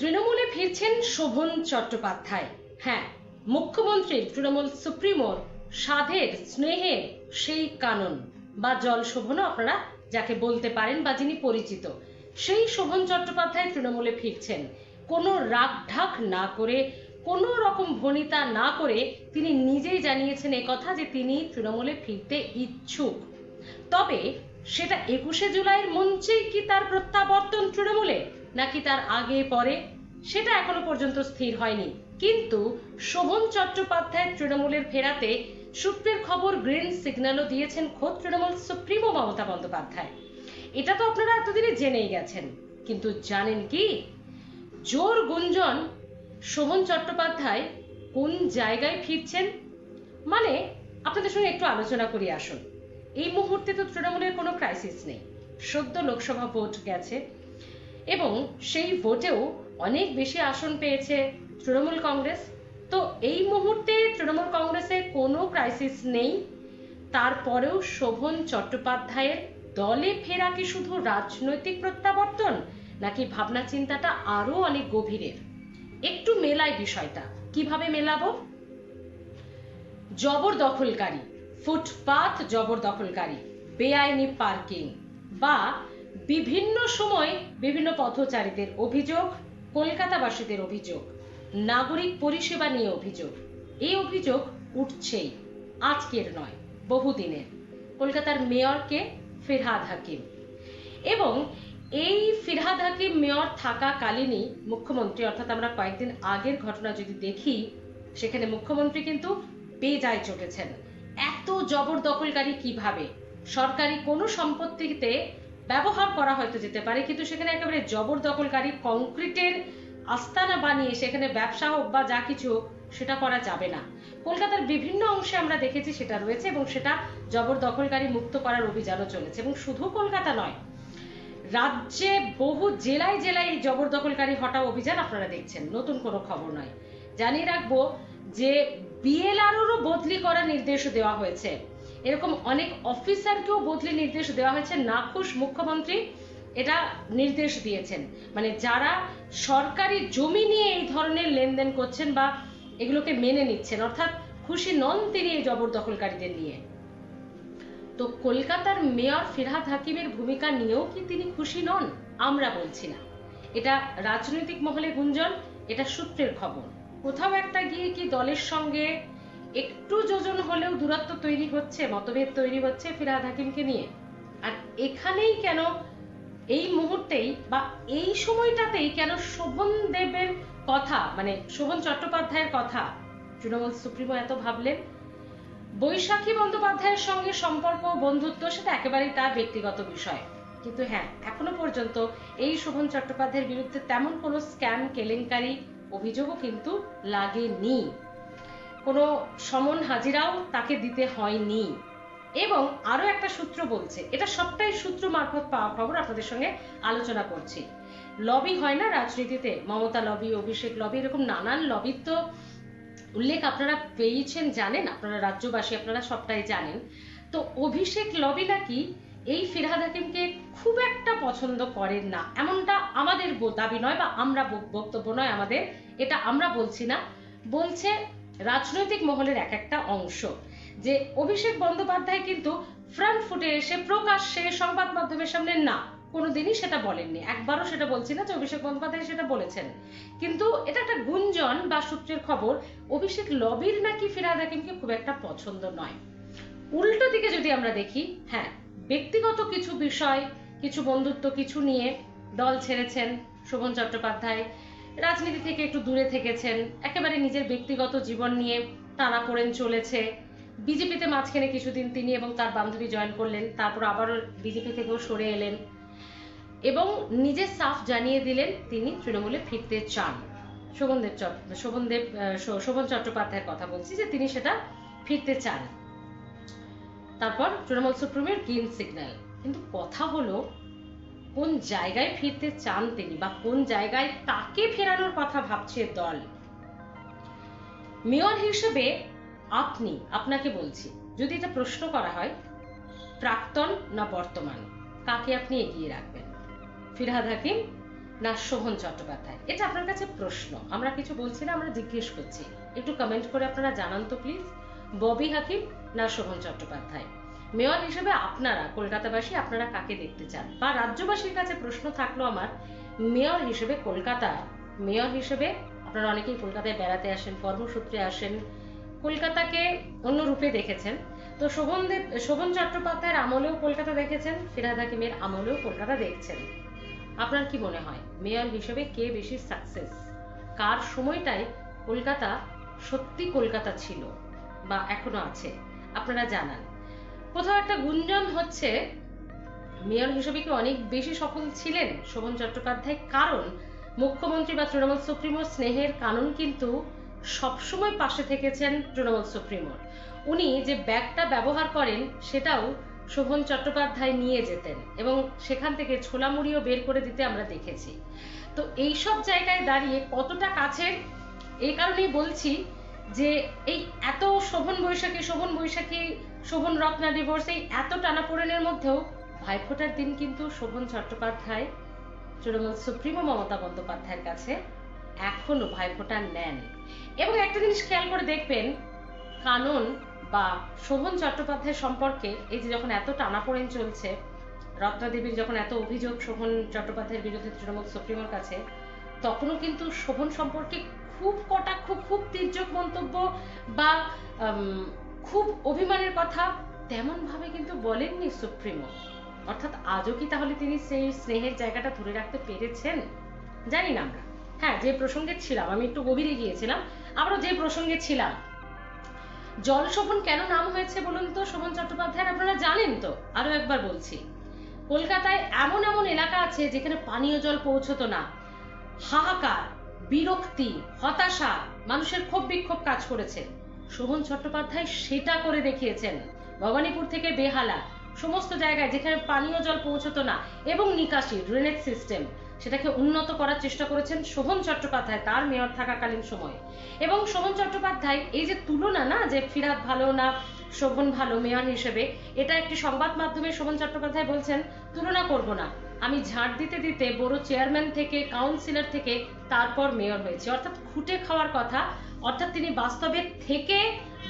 তৃণমূলে ফিরছেন শোভন চট্টোপাধ্যায়। হ্যাঁ মুখ্যমন্ত্রীর তৃণমূল সুপ্রিমোর সাধের স্নেহের সেই কানন বা জল শোভনও আপনারা যাকে বলতে পারেন বা যিনি পরিচিত, সেই শোভন চট্টোপাধ্যায় তৃণমূলে ফিরছেন। কোনো রাগ ঢাক না করে, কোনো রকম ভনিতা না করে তিনি নিজেই জানিয়েছেন কথা যে তিনি তৃণমূলে ফিরতে ইচ্ছুক। তবে সেটা একুশে জুলাইয়ের মঞ্চেই কি তার প্রত্যাবর্তন তৃণমূলে? নাকি তার আগে পরে? সেটা এখনও পর্যন্ত স্থির হয়নি। কিন্তু শোভন চট্টোপাধ্যায় তৃণমূলের ফেরাতে সূত্রের খবর গ্রিন সিগন্যালও দিয়েছেন খোদ তৃণমূল সুপ্রিমো মমতা বন্দ্যোপাধ্যায়। এটা তো আপনারা এতদিনে জেনেই গেছেন। কিন্তু জানেন কি? জোর গুঞ্জন শোভন চট্টোপাধ্যায় কোন জায়গায় ফিরছেন? মানে আপনাদের সঙ্গে একটু আলোচনা করি আসুন। এই মুহূর্তে তো তৃণমূলের কোনো ক্রাইসিস নেই। সদ্য লোকসভা ভোট গেছে। এবং সেই ভোটেও অনেক বেশি আসন পেয়েছে তৃণমূল কংগ্রেস। তো এই মুহূর্তে তৃণমূল কংগ্রেসে কোনো ক্রাইসিস নেই। তারপরেও শোভন চট্টোপাধ্যায়ের দলে ফেরা কি শুধু রাজনৈতিক প্রত্যাবর্তন, নাকি ভাবনা চিন্তাটা আরও অনেক গভীরের? একটু মেলায় বিষয়টা, কীভাবে মেলাবো? জবরদখলকারী, ফুটপাত জবরদখলকারী, বেআইনি পার্কিং, বা বিভিন্ন সময় বিভিন্ন পথচারীদের অভিযোগ, কলকাতাবাসীদের অভিযোগ, নাগরিক পরিষেবা নিয়ে অভিযোগ। এই অভিযোগ উঠছেই, আজকের নয়, বহুদিনের। কলকাতার মেয়রকে ফিরহাদ হাকিম। এবং এই ফিরহাদ হাকিম মেয়র থাকাকালীনই মুখ্যমন্ত্রী, অর্থাৎ আমরা কয়েকদিন আগের ঘটনা যদি দেখি, সেখানে মুখ্যমন্ত্রী কিন্তু বেজায় চটেছেন এত জবরদখলকারী কীভাবে? সরকারি কোনো সম্পত্তিতে ব্যবহার করা হয়তো যেতে পারে, কিন্তু সেখানে একেবারে জবরদখলকারী কংক্রিটের আস্তানা বানিয়ে সেখানে ব্যবসা হোক বা যা কিছু হোক, সেটা করা যাবে না। কলকাতার বিভিন্ন অংশে আমরা দেখেছি সেটা রয়েছে এবং সেটা জবরদখলকারী মুক্ত করার অভিযানও চলেছে এবং শুধু কলকাতা নয়, রাজ্যে বহু জেলায় জেলায় এই জবরদখলকারী হটাও অভিযান আপনারা দেখছেন, নতুন কোনো খবর নয়। জানিয়ে রাখব যে বিএলআরও বদলি করার নির্দেশ দেওয়া হয়েছে। এরকম অনেক অফিসারকেও বদলি নির্দেশ দেওয়া হয়েছে। নাখুশ মুখ্যমন্ত্রী এটা নির্দেশ দিয়েছেন। মানে যারা সরকারি জমি নিয়ে এই ধরনের লেনদেন করছেন বা এগুলোকে মেনে নিচ্ছেন, অর্থাৎ খুশি নন তিনি এই জবরদখলকারীদের নিয়ে। তো কলকাতার মেয়র ফিরহাদ হাকিমের ভূমিকা নিয়েও কি তিনি খুশি নন? আমরা বলছি না। এটা রাজনৈতিক মহলে গুঞ্জন, এটা সূত্রের খবর। কোথাও একটা গিয়ে কি দলের সঙ্গে একটু যোজন হলেও দূরত্ব তৈরি হচ্ছে, মতভেদ তৈরি হচ্ছে ফিরহাদ হাকিমকে নিয়ে। আর এখানেই কেন এই মুহূর্তেই বা এই সময়টাতেই কেন শোভন দেবের কথা মানে শোভন চট্টোপাধ্যায়ের কথা তৃণমূল সুপ্রিমো এত ভাবলেন? বৈশাখী বন্দ্যোপাধ্যায়ের সঙ্গে সম্পর্ক বন্ধুত্ব সেটা একেবারেই তার ব্যক্তিগত বিষয়। কিন্তু হ্যাঁ এখনও পর্যন্ত এই শোভন চট্টোপাধ্যায়ের বিরুদ্ধে তেমন কোনো স্ক্যাম কেলেঙ্কারি অভিযোগও কিন্তু লাগেনি। কোনো সমন হাজিরাও তাকে দিতে হয়নি। এবং আরও একটা সূত্র বলছে, এটা সবটাই সূত্র মারফত পাওয়া খবর আপনাদের সঙ্গে আলোচনা করছি। লবি হয় না রাজনীতিতে? মমতা লবি, অভিষেক লবি, এরকম নানান লবির তো উল্লেখ আপনারা পেয়েছেন, জানেন, আপনারা রাজ্যবাসী, আপনারা সবটাই জানেন। তো অভিষেক লবি নাকি এই ফিরহাদ হাকিমকে খুব একটা পছন্দ করেন না। এমনটা আমাদের দাবি নয় বা আমরা বক্তব্য নয় আমাদের, এটা আমরা বলছি না। বলছে রাজনৈতিক মহলের এক একটা অংশ। যে অভিষেক বন্দ্যোপাধ্যায় কিন্তু ফ্রন্ট ফুটে এসে প্রকাশ্যে সংবাদ মাধ্যমের সামনে না, কোনোদিনই সেটা বলেননি। একবারও সেটা বলছি না যে অভিষেক বন্দ্যোপাধ্যায় সেটা বলেছেন। কিন্তু এটা একটা গুঞ্জন বা সূত্রের খবর, অভিষেক লবির নাকি ফিরাদ হাকিমকে খুব একটা পছন্দ নয়। উল্টো দিকে যদি আমরা দেখি হ্যাঁ ব্যক্তিগত কিছু বিষয়, কিছু বন্ধুত্ব কিছু নিয়ে দল ছেড়েছেন শোভন চট্টোপাধ্যায় রাজনীতি থেকে একটু দূরে থেকেছেন। একেবারে নিজের ব্যক্তিগত জীবন নিয়ে টানা পড়েন চলেছে। বিজেপিতে মাঝখানে কিছুদিন তিনি এবং তার বান্ধবী জয়েন করলেন, তারপর আবারও বিজেপি থেকেও সরে এলেন এবং নিজে সাফ জানিয়ে দিলেন তিনি তৃণমূলে ফিরতে চান। শোভনদেব শোভনদেব শোভন চট্টোপাধ্যায়ের কথা বলছি যে তিনি সেটা ফিরতে চান। তারপর তৃণমূল সুপ্রিমের গ্রিন সিগন্যাল কিন্তু কথা হলো কোন জায়গায় ফিরতে চান তিনি বা কোন জায়গায় তাকে ফেরানোর কথা ভাবছে দল? মেয়র হিসেবে আপনি, আপনাকে বলছি, যদি এটা প্রশ্ন করা হয়, প্রাক্তন না বর্তমান, কাকে আপনি এগিয়ে রাখবেন? ফিরহাদ হাকিম না শোভন চট্টোপাধ্যায়? এটা আপনার কাছে প্রশ্ন, আমরা কিছু বলছি না, আমরা জিজ্ঞেস করছি। একটু কমেন্ট করে আপনারা জানান তো প্লিজ ববি হাকিম না শোভন চট্টোপাধ্যায়? মেয়র হিসেবে আপনারা, কলকাতাবাসী, আপনারা কাকে দেখতে চান? বা রাজ্যবাসীর কাছে প্রশ্ন থাকল আমার, মেয়র হিসেবে কলকাতা, মেয়র হিসেবে আপনারা অনেকেই কলকাতায় বেড়াতে আসেন, কর্মসূত্রে আসেন, কলকাতাকে অন্য রূপে দেখেছেন। তো শোভন দেব শোভন চট্টোপাধ্যায়ের আমলেও কলকাতা দেখেছেন ফিরাদ হাকিমের আমলেও কলকাতা দেখছেন। আপনার কি মনে হয়, মেয়র হিসেবে কে বেশি সাকসেস কার সময়টাই কলকাতা সত্যি কলকাতা ছিল বা এখনও আছে? আপনারা জানান। কোথাও একটা গুঞ্জন হচ্ছে। মেয়র হিসেবে কি অনেক বেশি সফল ছিলেন শোভন চট্টোপাধ্যায়। কারণ মুখ্যমন্ত্রী বা তৃণমূল সুপ্রিমোর স্নেহের কারণ কিন্তু সবসময় পাশে থেকেছেন তৃণমূল সুপ্রিমোর। উনি যে ব্যাগটা ব্যবহার করেন, সেটাও শোভন চট্টোপাধ্যায় নিয়ে যেতেন এবং সেখান থেকে ছোলা মুড়িও বের করে দিতে আমরা দেখেছি। তো এইসব জায়গায় দাঁড়িয়ে কতটা কাছের এই কারণেই বলছি যে এই এত শোভন বৈশাখী শোভন বৈশাখী, শোভন রত্না ডিভোর্স এই এত টানাপোড়েনের মধ্যেও ভাইফোঁটার দিন কিন্তু শোভন চট্টোপাধ্যায়, তৃণমূল সুপ্রিমো মমতা বন্দ্যোপাধ্যায়ের কাছে এখনও ভাইফোঁটা নেন। এবং একটা জিনিস খেয়াল করে দেখবেন, কানন বা শোভন চট্টোপাধ্যায় সম্পর্কে এই যে যখন এত টানাপোড়েন চলছে রত্নাদেবীর যখন এত অভিযোগ শোভন চট্টোপাধ্যায়ের বিরুদ্ধে তৃণমূল সুপ্রিমোর কাছে, তখনও কিন্তু শোভন সম্পর্কে খুব কটাক্ষ খুব তির্যক মন্তব্য বা খুব অভিমানের কথা তেমন ভাবে কিন্তু বলেননি সুপ্রিমো। অর্থাৎ আজও কি তাহলে তিনি সেই স্নেহের জায়গাটা ধরে রাখতে পেরেছেন? জানি না। আমরা হ্যাঁ যে প্রসঙ্গে ছিলাম, আমি একটু গভীরে গিয়েছিলাম, আবারও যে প্রসঙ্গে ছিলাম। জল শোভন কেন নাম হয়েছে বলুন তো, শোভন চট্টোপাধ্যায় আপনারা জানেন তো আরও একবার বলছি। কলকাতায় এমন এমন এলাকা আছে যেখানে পানীয় জল পৌঁছতো না। হাহাকার বিরক্তি, হতাশা মানুষের ক্ষোভ বিক্ষোভ কাজ করেছে। শোভন চট্টোপাধ্যায় সেটা করে দেখিয়েছেন। ভবানীপুর থেকে বেহালা, সমস্ত জায়গায় যেখানে পানীয় জল পৌঁছতো না, এবং নিকাশি ড্রেনেজ সিস্টেম সেটাকে উন্নত করার চেষ্টা করেছেন শোভন চট্টোপাধ্যায়, তার মেয়র থাকাকালীন সময়ে। এবং শোভন চট্টোপাধ্যায়, এই যে তুলনা না, যে ফিরাদ ভালো না, শোভন ভালো মেয়র হিসেবে, এটা একটি সংবাদ মাধ্যমে শোভন চট্টোপাধ্যায় বলছেন, তুলনা করব না। আমি ঝাঁট দিতে দিতে বড় চেয়ারম্যান থেকে, কাউন্সিলর থেকে, তারপর মেয়র হয়েছে। অর্থাৎ খুঁটে খাওয়ার কথা। অর্থাৎ তিনি বাস্তবে থেকে,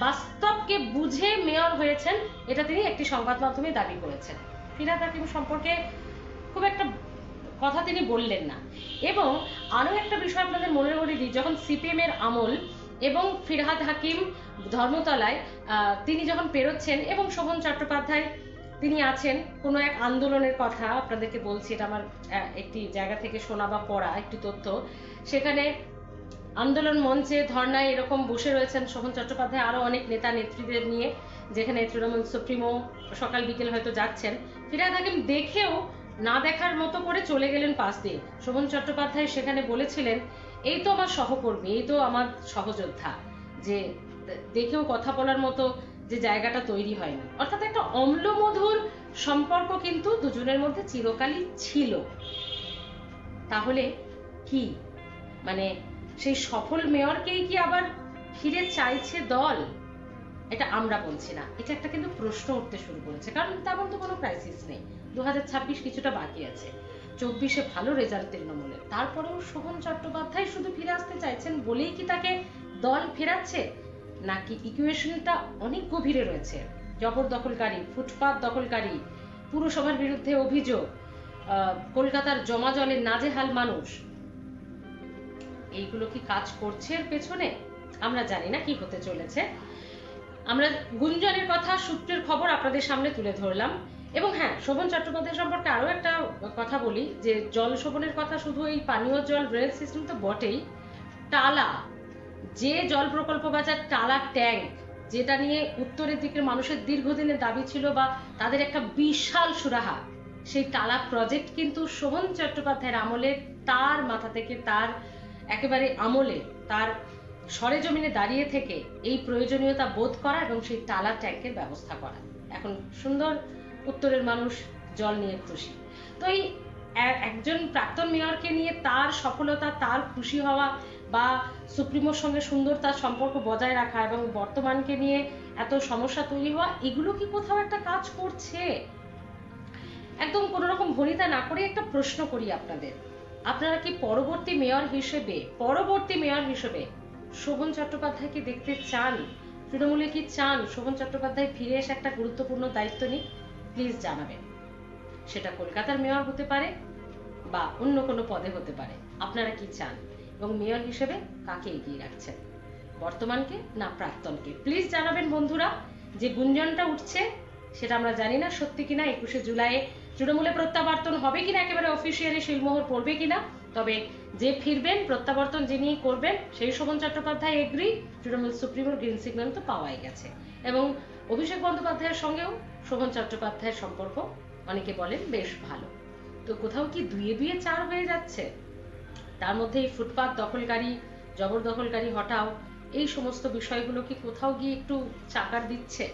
বাস্তবকে বুঝে মেয়র হয়েছেন, এটা তিনি একটি সংবাদ মাধ্যমে দাবি করেছেন। ফিরাদ হাকিম সম্পর্কে খুব একটা কথা তিনি বললেন না। এবং আরও একটা বিষয় আপনাদের মনে করে দিই, যখন সিপিএম এর আমল এবং ফিরহাদ হাকিম ধর্মতলায় তিনি যখন পেরোচ্ছেন এবং শোভন চট্টোপাধ্যায় তিনি আছেন। কোনো এক আন্দোলনের কথা আপনাদেরকে বলছি, এটা আমার একটি জায়গা থেকে শোনা বা পড়া, একটি তথ্য। সেখানে আন্দোলন মঞ্চে ধর্নায় এরকম বসে রয়েছেন শোভন চট্টোপাধ্যায় আরও অনেক নেতা নেত্রীদের নিয়ে, যেখানে তৃণমূল সুপ্রিমো সকাল বিকেল হয়তো যাচ্ছেন। ফিরাদ হাকিম দেখেও না দেখার মতো করে চলে গেলেন পাশ দিয়ে। শোভন চট্টোপাধ্যায় সেখানে বলেছিলেন, এই তো আমার সহকর্মী, এই তো আমার সহযোদ্ধা। যে, দেখেও কথা বলার মতো যে জায়গাটা তৈরি হয়নি। অর্থাৎ একটা অম্লমধুর সম্পর্ক কিন্তু দুজনের মধ্যে চিরকালই ছিল। তাহলে কি? মানে সেই সফল মেয়রকেই কি আবার ফিরে চাইছে দল? এটা আমরা বলছি না। এটা একটা কিন্তু প্রশ্ন উঠতে শুরু করেছে, কারণ তেমন তো কোনো ক্রাইসিস নেই। দু হাজার ছাব্বিশ কিছুটা বাকি আছে। চব্বিশে ভালো রেজাল্ট তৃণমূলের তারপরেও শোভন চট্টোপাধ্যায় শুধু ফিরে আসতে চাইছেন বলেই কি তাকে দল ফেরাচ্ছে? নাকি ইকুয়েশনটা অনেক গভীরে রয়েছে? জবরদখলকারী ফুটপাত দখলকারী, পুরসভার বিরুদ্ধে অভিযোগ কলকাতার জমা জলে নাজেহাল মানুষ। এইগুলো কি কাজ করছে এর পেছনে? আমরা জানি না কি হতে চলেছে। আমরা গুঞ্জনের কথা, সূত্রের খবর আপনাদের সামনে তুলে ধরলাম। এবং হ্যাঁ শোভন চট্টোপাধ্যায় সম্পর্কে আরও একটা কথা বলি, যে জল শোভনের কথা শুধু এই পানীয় জল ড্রেনেজ সিস্টেম তো বটেই। টালা যে জল প্রকল্প বাজার টালা ট্যাঙ্ক, যেটা নিয়ে উত্তরের দিকের মানুষের দীর্ঘদিনের দাবি ছিল বা তাদের একটা বিশাল সুরাহা, সেই টালা প্রজেক্ট কিন্তু শোভন চট্টোপাধ্যায়ের আমলে, তার মাথা থেকে, তার একেবারে আমলে, তার সরেজমিনে দাঁড়িয়ে থেকে এই প্রয়োজনীয়তা বোধ করা এবং সেই টালা ট্যাঙ্কের ব্যবস্থা করা। এখন সুন্দর উত্তরের মানুষ জল নিয়ে খুশি। তো এই একজন প্রাক্তন মেয়রকে নিয়ে তার সফলতা, তার খুশি হওয়া বা সুপ্রিমোর সঙ্গে সুন্দর তার সম্পর্ক বজায় রাখা এবং বর্তমানকে নিয়ে এত সমস্যা তৈরি হওয়া, এগুলো কি কোথাও একটা কাজ করছে? একদম কোনো রকম ভনিতা না করে একটা প্রশ্ন করি আপনাদের। আপনারা কি পরবর্তী মেয়র হিসেবে, পরবর্তী মেয়র হিসেবে শোভন চট্টোপাধ্যায়কে দেখতে চান? তৃণমূলে কি চান শোভন চট্টোপাধ্যায় ফিরে এসে একটা গুরুত্বপূর্ণ দায়িত্ব নিক? প্লিজ জানাবেন। সেটা কলকাতার মেয়র হতে পারে বা অন্য কোনো পদে হতে পারে। আপনারা কি চান? এবং মেয়র হিসেবে কাকে এগিয়ে রাখছেন? বর্তমানকে না প্রাক্তনকে? প্লিজ জানাবেন বন্ধুরা, যে গুঞ্জনটা উঠছে, সেটা আমরা জানি না সত্যি কিনা, একুশে জুলাই তৃণমূলে প্রত্যাবর্তন হবে কিনা, একেবারে অফিসিয়ালি শিলমোহর পড়বে কিনা, তবে যে ফিরবেন, প্রত্যাবর্তন যিনি করবেন, সেই শোভন চট্টোপাধ্যায় এগ্রি তৃণমূল সুপ্রিমোর গ্রিন সিগন্যাল তো পাওয়াই গেছে। এবং অভিষেক বন্দ্যোপাধ্যায়ের সঙ্গেও শোভন চট্টোপাধ্যায়ের সম্পর্ক, অনেকে বলেন বেশ ভালো। তো কোথাও কি দুয়ে দুয়ে চার হয়ে যাচ্ছে? তার মধ্যে এই ফুটপাত দখলকারী, জবরদখলকারী হটাও, এই সমস্ত বিষয়গুলো কি কোথাও গিয়ে একটু চাকার দিচ্ছে?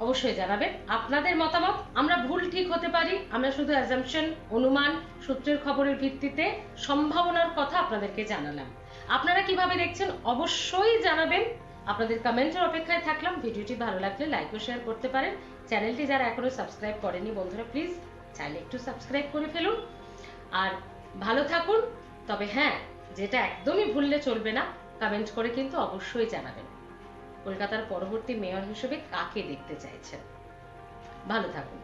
অবশ্যই জানাবেন। আপনাদের মতামত? আমরা ভুল ঠিক হতে পারি। আমরা শুধু অ্যাজাম্পশন অনুমান, সূত্রের খবরের ভিত্তিতে সম্ভাবনার কথা আপনাদেরকে জানালাম। আপনারা কীভাবে দেখছেন? অবশ্যই জানাবেন। আপনাদের কমেন্টের অপেক্ষায় থাকলাম। ভিডিওটি ভালো লাগলে লাইক ও শেয়ার করতে পারেন। চ্যানেলটি যারা এখনও সাবস্ক্রাইব করেনি বন্ধুরা প্লিজ চাইলে একটু সাবস্ক্রাইব করে ফেলুন। আর ভালো থাকুন। তবে হ্যাঁ যেটা একদমই ভুললে চলবে না কমেন্ট করে কিন্তু অবশ্যই জানাবেন। কলকাতার পরবর্তী মেয়র হিসেবে কাকে দেখতে চাইছেন? ভালো থাকুন।